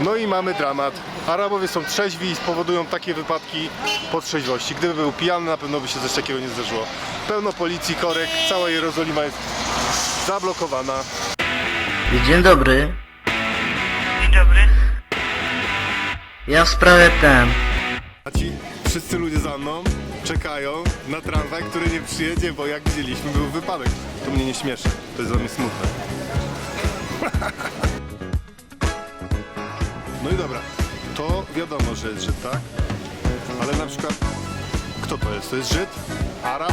No i mamy dramat. Arabowie są trzeźwi i spowodują takie wypadki po trzeźwości. Gdyby był pijany, na pewno by się coś takiego nie zdarzyło. Pełno policji, korek, cała Jerozolima jest zablokowana. Dzień dobry. Dzień dobry. Ja w sprawie ten. A ci wszyscy ludzie za mną czekają na tramwaj, który nie przyjedzie, bo jak widzieliśmy był wypadek. To mnie nie śmieszy, to jest dla mnie smutne. No i dobra, to wiadomo, że jest Żyd, tak? Ale na przykład, kto to jest? To jest Żyd? Arab?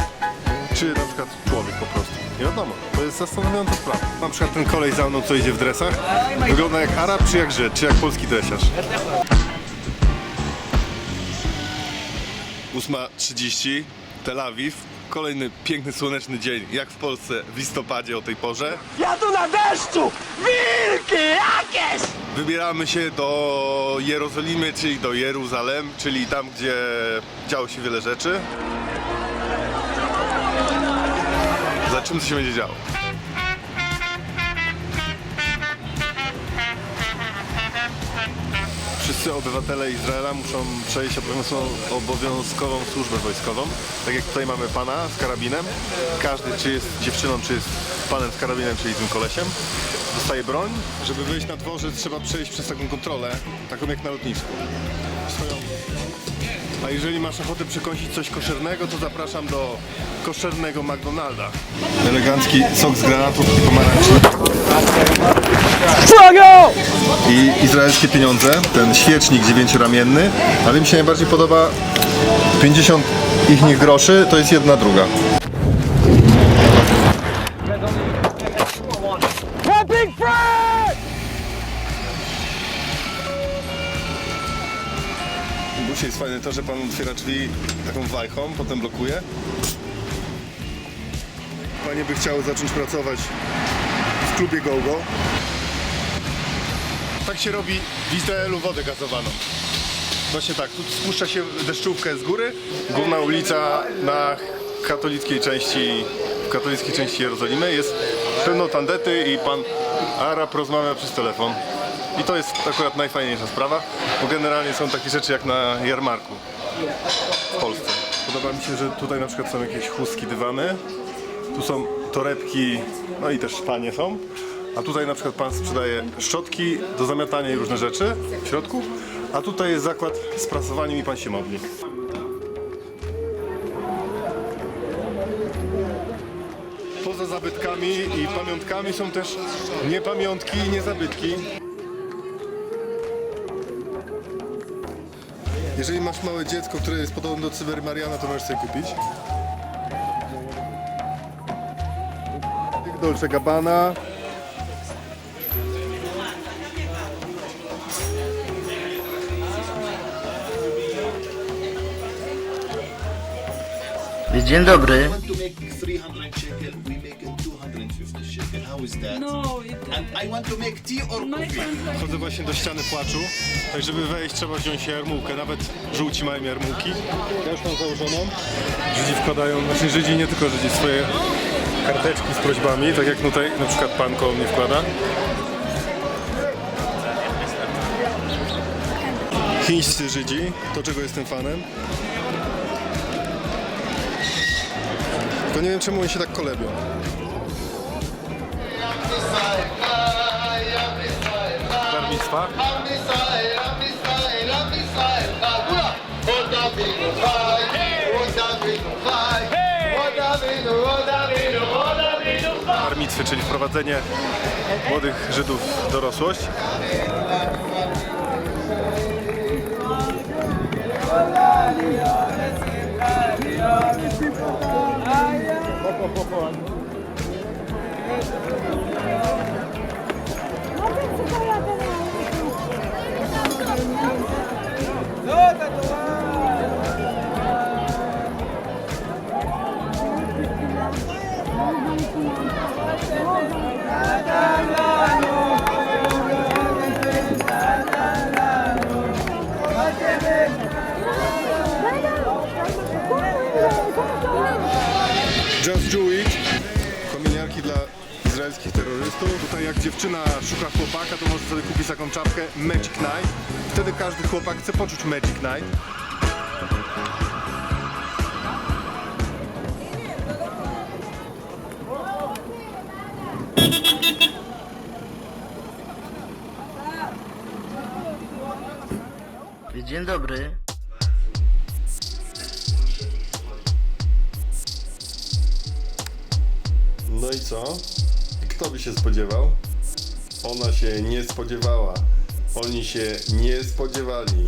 Czy na przykład człowiek po prostu? Nie wiadomo, to jest zastanawiająca sprawa. Na przykład ten kolej za mną, co idzie w dresach, wygląda jak Arab, czy jak Żyd, czy jak polski dresiarz? 8.30, Tel Awiw. Kolejny piękny, słoneczny dzień, jak w Polsce w listopadzie o tej porze. Ja tu na deszczu! Wilki jakieś! Wybieramy się do Jerozolimy, czyli do Jeruzalem, czyli tam, gdzie działo się wiele rzeczy. Zobaczymy, co się będzie działo. Wszyscy obywatele Izraela muszą przejść obowiązkową- obowiązkową służbę wojskową. Tak jak tutaj mamy pana z karabinem. Każdy, czy jest dziewczyną, czy jest panem z karabinem, czyli tym kolesiem, dostaje broń. Żeby wyjść na dworzec, trzeba przejść przez taką kontrolę, taką jak na lotnisku. Swoją. A jeżeli masz ochotę przekąsić coś koszernego, to zapraszam do koszernego McDonalda. Elegancki sok z granatów i pomarańczy. I izraelskie pieniądze, ten świecznik dziewięcioramienny, ale mi się najbardziej podoba 50 ich groszy, to jest jedna druga. Busie jest fajne to, że pan otwiera drzwi taką wajchą, potem blokuje. Panie by chciały zacząć pracować w klubie GoGo. Tak się robi w Izraelu wodę gazowaną. Właśnie tak, tu spuszcza się deszczówkę z góry. Główna ulica na katolickiej części, w katolickiej części Jerozolimy jest pełno tandety i pan Arab rozmawia przez telefon. I to jest akurat najfajniejsza sprawa, bo generalnie są takie rzeczy jak na jarmarku w Polsce. Podoba mi się, że tutaj na przykład są jakieś chustki, dywany. Tu są torebki, no i też szpanie są. A tutaj na przykład pan sprzedaje szczotki do zamiatania i różne rzeczy w środku. A tutaj jest zakład z prasowaniem i pan się modli. Poza zabytkami i pamiątkami są też niepamiątki i niezabytki. Jeżeli masz małe dziecko, które jest podobne do Cyber Mariana, to możesz sobie kupić. Dolce Gabbana. Dzień dobry. That? No, it, And I want to make tea or my coffee. friend like Chodzę właśnie do ściany płaczu. Tak, żeby wejść, trzeba wziąć jarmułkę. Nawet żółci mają jarmułki. Ja już mam założoną. Żydzi wkładają, znaczy Żydzi, nie tylko Żydzi, swoje karteczki z prośbami, tak jak tutaj na przykład pan koło mnie wkłada. Chińscy Żydzi, to czego jestem fanem. Tylko nie wiem czemu oni się tak kolebią. Barwictwa. Czyli wprowadzenie młodych Żydów w dorosłość. Poco, poco, Давай, давай. Rowerzystów. Tutaj jak dziewczyna szuka chłopaka, to może sobie kupić taką czapkę Magic Night. Wtedy każdy chłopak chce poczuć Magic Night. Dzień dobry. No i co? Kto by się spodziewał? Ona się nie spodziewała. Oni się nie spodziewali.